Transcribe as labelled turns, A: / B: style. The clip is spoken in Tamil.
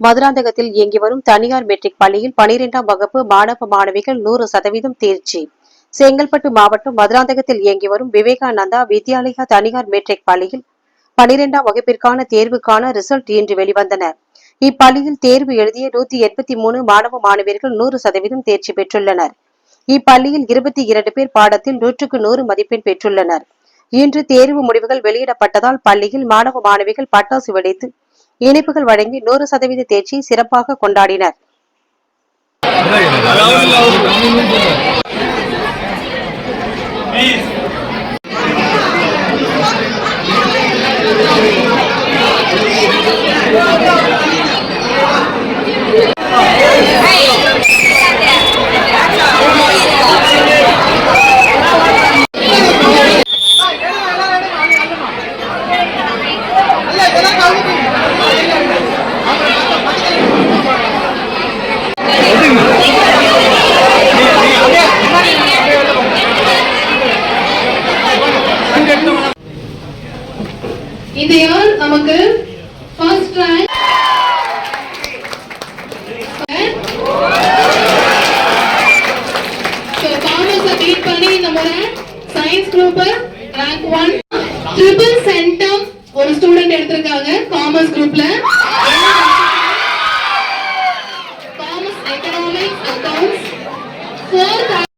A: மதுராந்தகத்தில் இயங்கி வரும் தனியார் மெட்ரிக் பள்ளியில் பனிரெண்டாம் வகுப்பு மாணவ மாணவிகள் நூறு சதவீதம் தேர்ச்சி. செங்கல்பட்டு மாவட்டம் மதுராந்தகத்தில் இயங்கி வரும் விவேகானந்தா வித்யாலயா தனியார் மெட்ரிக் பள்ளியில் பனிரெண்டாம் வகுப்பிற்கான தேர்வுக்கான ரிசல்ட் இன்று வெளிவந்தன இப்பள்ளியில் தேர்வு எழுதிய நூத்தி எண்பத்தி மூணு மாணவ மாணவியர்கள் நூறு சதவீதம் தேர்ச்சி பெற்றுள்ளனர். இப்பள்ளியில் இருபத்தி இரண்டு பேர் பாடத்தில் நூற்றுக்கு நூறு மதிப்பெண் பெற்றுள்ளனர். இன்று தேர்வு முடிவுகள் வெளியிடப்பட்டதால் பள்ளியில் மாணவ மாணவிகள் பட்டாசு வெடித்து இனிப்புகள் வழங்கி நூறு சதவீத தேர்ச்சியை சிறப்பாக கொண்டாடினர்.
B: இந்த இயர் நமக்கு ஃபர்ஸ்ட் ரேங்க் காமர்ஸ் பீட் பண்ணி இந்த முறை science group rank one triple centum ஒரு ஸ்டூடெண்ட் எடுத்திருக்காங்க காமர்ஸ் குரூப்ல காமர்ஸ் எக்கனாமிக்ஸ் அக்கவுண்ட்ஸ் ஃபோர்த்